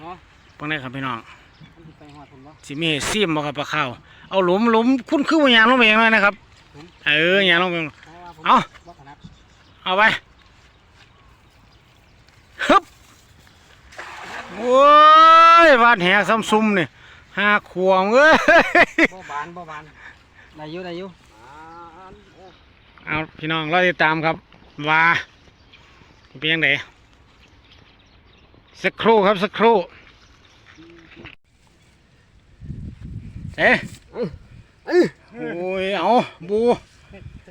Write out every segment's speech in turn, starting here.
เนาะเพิ่งได้ครับพี่น้องมันสิไปหอดผมบ่สิมีให้ซิมบ่ครับปลาข้าวเอาหลุมหลุมคุณคือว่ายางลงไปเองเลยนะครับ เออยางลงไปเอง เพราะว่าผมเอ้า บ่ถนัดเอาไปฮึบโอ้ยวาดแหซ้ำซุ่มนี่ห้าขวงเอ้ยบ่บานบ่บานได้อยู่ได้อยู่อ่าโอ้เอาพี่น้องเราติดตามครับว่าเป็นยังไง สักครู่ครับสักครู่เอ๊ะเอ้ยโอ้ยเอาบู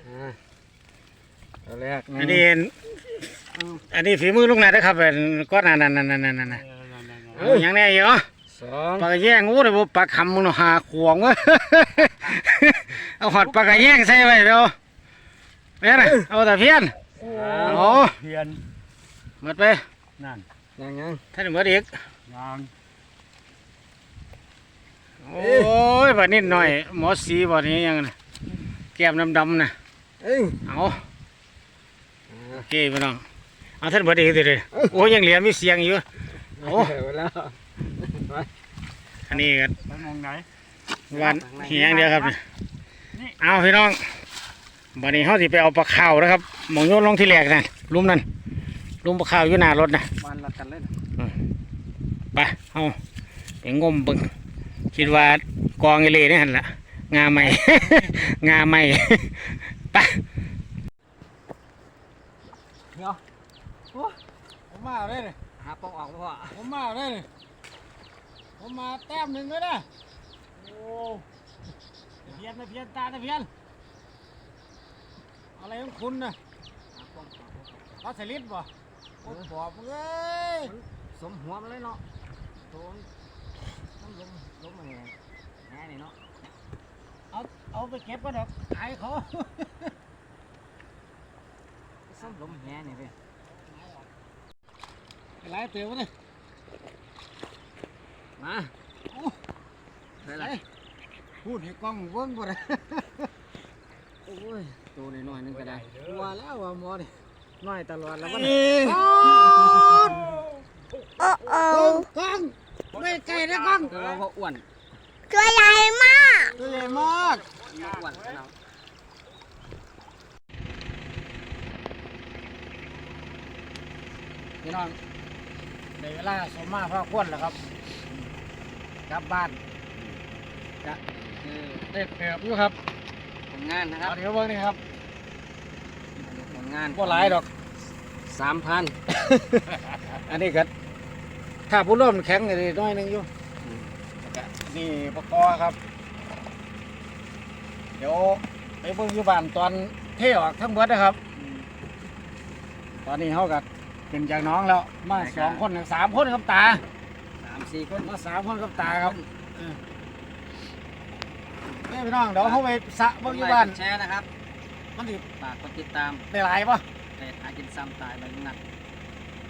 อ่าตัวแรกอันนี้อันนี้ฝีมือลูกนายนะครับเป็นก้อนนั่นนั่นนั่นนั่นนั่นเอาอย่างนี้เหรอสองปลากระแยงงูเลยบ่ปลาคำมึงเนาะหาขวงเว้ยเอาหอดปลากระแยงใส่ไว้เดี๋ยวเนี่ยนะเอาแต่เพี้ยนโอ้เพียนหมดไปนั่น ยังยังท่านหมดอีกยางโอ้ยบัดนิดหน่อย หมอสีบัดนี้ยังนะแก้มดำๆนะเอ้ยเอาโอเคพี่น้องเอาท่านหมดอีกทีเลยโอ้ยยังเหลือมีเสียงอยู่โอ้เาแล้วอันนี้ก็ไปมองไหนวันเฮียงเดียวครับนี่เอาพี่น้องบัดนี้เขาสิไปเอาปลาข่าวนะครับหมองโยนลงที่แรกนั่นลุมนั่น ลุมปลาข่าวอยู่หน้ารถนะบานละกันเลยนะไปเอาไปงมเบิ่งคิดว่ากองไอเล่นี่หันละงาใหม่ งาใหม่ไปเดี๋ยวโอ้ผมมาเลยนี่หาปองออกบ่พ่อผมมาได้เลยผมมาแต้มหนึ่งเลยนะโอ้เพียนนะเพียนตานะเพียนอะไรของคุณนะหาปองออกบ่พ่อปลาสลิดบ่ โอ้บอกมึงเอ้ยสมหัวมันเลยเนาะโดนต้องลมลมมันนี่แหน่นี่เนาะเอาเอาไปเก็บก็ดอกขายเขาส้มลมแหน่นี่เด้หลายเตียวเลยมาได้ละพูดให้กล้องเบิ้งบ่ได้โอ้ยตัวน้อยๆนึงก็ได้ว่าแล้วว่าหมอนี่ น้อยตลอดแล้วมันเอ้ยโอ้โอ้กล้องไม่ไกลนะกล้องตัวเราก็อ้วนตัวใหญ่มากตัวใหญ่มากอ้วนเราพี่น้องในเวลาสมมาพระควรแล้วครับกลับบ้านจะเออได้เติบอยู่ครับผลงานนะครัเอาบเดี๋ยวเบิ่งนี่ครับผล งานบ่หลายดอกสามพัน อันนี้ก็ถ้าผู้ร่วมแข็งก็ได้น้อยหนึงอยู่แล้วก็นี่ปกอครับ เดี๋ยวไปเบิ่งอยู่บ้านตอนเทออกทั้งเบิดนะครับ ตอนนี้เขาก็ขึ้นจากน้องแล้ว มาสองคนสามคนกับตาสามสี่คนมาสามคนกับตาครับเออนี่พี่น้องเดี๋ยวเขาไปสระเบิ่งอยู่บ้าน แชร์นะครับ มันสิฝากกดติดตามได้หลายปะเพจหากินซ้ำตายไปลุงนัด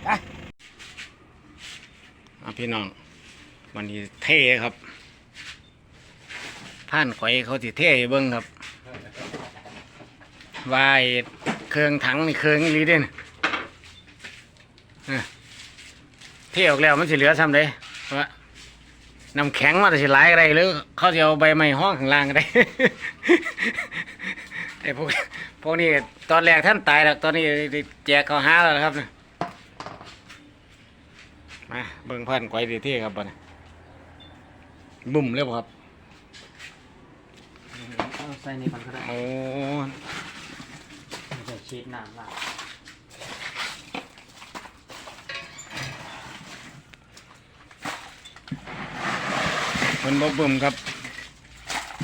อะพี่น้องวันนี้เท่ครับผ่านข่อยเขาสิเท่ให้เบิ้งครับวายเครื่องถังนี่เครื่องอีหลีเด่นเท่ออกแล้วมันสิเหลือซ้ำเลยว่าน้ำแข็งมาแต่สิหลายอะไรหรือเขาจะเอาใบไม้ห้องข้างล่างก็ได้ ไอ้พวกพวกนี้ตอนแรกท่านตายแล้วตอนนี้ได้แจกเขาหาแล้วนะครับมาเบิ่งพันไกวดีเท่ครับบ่เนี่ยบุ่มเลยบ่ครับเอาใส่ในปันก็ได้โอ้จะชีดน้ำละเพิ่นบ่บุ่มครับ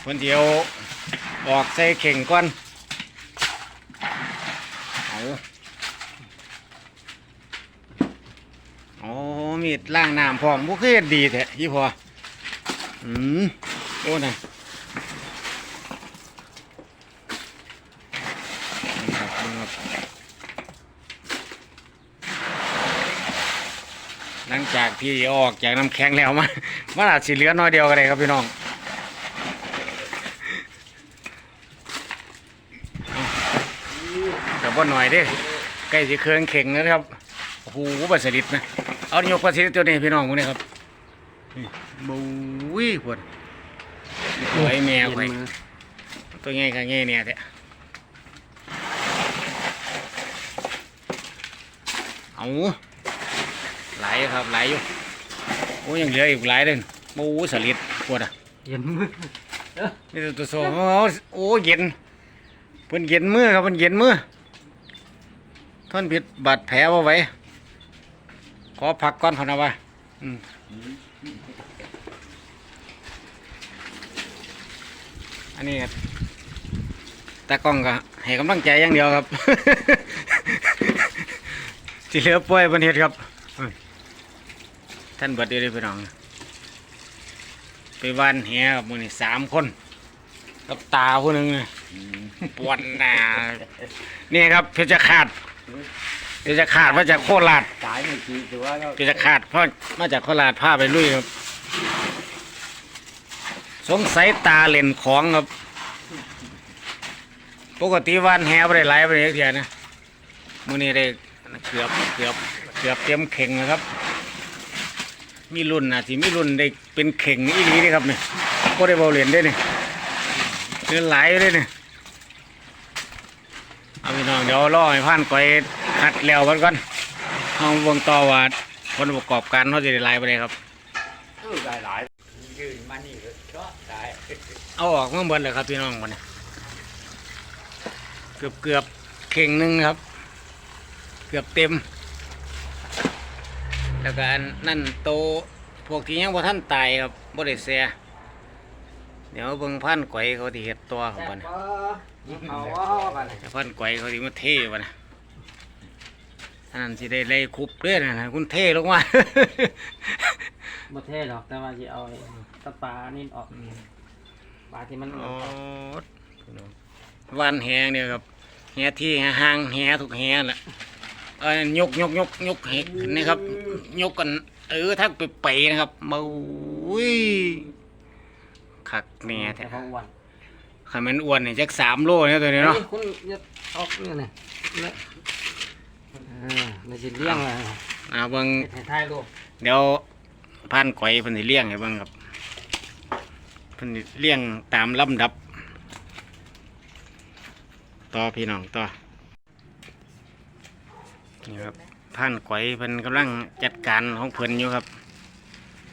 เพิ่นเดียวออกใส่เข่งก่อนเอา โอ้มีดล้างน้ำพร้อมบ่เคยเฮ็ดดีแท้ยี่พออืมโอ้น่ะนี่ครับครับหลังจากที่ออกจากน้ำแข็งแล้วมันมันอาจสิเหลือน้อยเดียวกันเลยครับพี่น้องแต่ บ่หน่อยเด้ใกล้สิเครื่องเข่งแล้วนะครับโอ้โหปลาสลิดนะเอายกปลาสลิดตัวนี้ให้พี่น้องพวกนี้ครับบุ้ยปวดสวยแมวไปเย็นมือตัวง่ายก็ง่ายเนี่ยแท้เอาหลายครับหลายอยู่โอ้ยังเหลืออีกหลายเลยโอ้สลิดปวดอะเย็นมือนี่ตัวโซ่โอ้โอ้เย็นเพิ่นเย็นมือครับเพิ่นเย็นมือ ท่านผิดบาดแผลเอาไว้ ขอพักก่อนพอนะว่าอืมอันนี้ตากล้องก็ให้กำลังใจอย่างเดียวครับ สิเหลือป่วยบนเฮ็ดครับอืมท่านเบิดเดียวเลยพี่น้อง ไปบ้านแหครับมือนี่สามคน กับตาผู้หนึ่งน่ะปวดหนานี่ครับเพชรขาด เพชรขาดมาจากโคราชสายไม่กี่ตัวก็เพชรขาดเพราะมาจากโคราชพาไปลุยครับ สงสัยตาเล่นของครับ ปกติวันแหไปได้หลายไปเลยเทียนะมือนี้ได้เกือบเกือบเกือบเต็มเข่งนะครับ มีรุ่นนะที่มีรุ่นได้เป็นเข่งอีหลีนี่ครับเนี่ยก็ได้เบาเหรียญได้เนี่ยเงินหลายเลยเนี่ยเอา พี่น้องเดี๋ยวรอให้ผ่านก่อยหัดแล้วกันก่อนเอาเบิ่งต่อว่าผลประกอบการเขาจะได้หลายไปเลยครับเออได้หลายยืนมานี่ก็ได้เอาออกเมื่อเบิดเลยครับพี่น้องวันนี้เกือบเกือบเข่งหนึ่งครับ เกือบเต็ม แล้วก็อันนั่นโตพวกที่ยังบ่ท่านตายครับบ่ได้เสีย เดี๋ยวเบิ่งพันก๋วยเขาที่เฮ็ดตัวเขาบ่นะเอาว่ากันแต่พันก๋วยเขาที่มาเทบ่นะอันนั้นสิได้ไล่คุบเด้อนะนะคุณเทลงมาบ่เท่หรอกแต่ว่าจะเอาตะปานี่ออกปลาที่มันอ๋อวันแหงเนี่ยครับแหที่ห่างๆแหทุกแหแหละเอ้ยยกยกยกยกแหขึ้นนี่ครับ ยกกันเออทักไปไปๆนะครับมาอุ้ย คักแน่แท้แต่ของอ้วันขันมันอ้วนนี่จักสามโลเนี่ยตัวนี้เนาะอ้ยคุณจะออกนี่นี่เนี่ยเออในสิเลี้ยงเลยอ่าเบิ่งให้ทายลูกเดี๋ยวพันก๋วยเพิ่นสิเลี้ยงให้เบิ่งครับเพิ่นสิเลี้ยงตามลำดับ ต่อพี่น้องต่อนี่ครับพันก๋วยเพิ่นกำลังจัดการของเพิ่นอยู่ครับ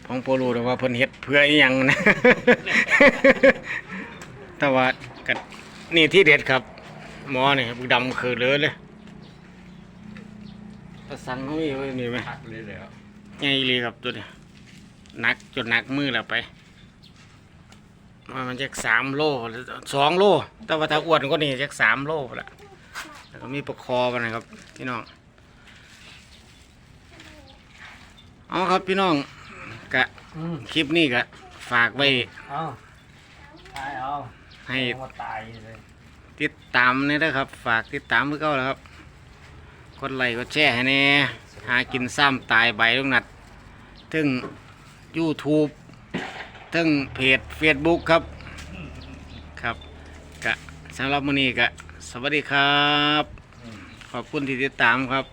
ของโปรู้แต่ว่าเพิ่นเฮ็ดเพื่ออีหยังนะ แต่ว่ากันี่ที่เด็ดครับ หมอนี่ครับดำคือเลยเลยประสังเขามีไว้นี่ไหม หักเลยแล้วใหญ่เลยครับตัวนี้หนักจนหนักมือแล้วไปว่ามันจะสามโลหรือสองโล แต่ว่าถ้าอ้วนก็นี่จะสามโลละแล้วก็มีประคอมันนะครับ พี่น้อง เอาครับพี่น้อง กะอืมคลิปนี้กะฝากไว้เอาทายเอาให้เอาตายเลยติดตามนี่นะครับ ฝากติดตามเพื่อเก้าแล้วครับกดไลค์กดแชร์ให้แน่หากินซ้ำตายใบลูกนัดถึง YouTube ถึงเพจ Facebook ครับ ครับกะสำหรับมื้อนี้กะสวัสดีครับ ขอบคุณที่ติดตามครับ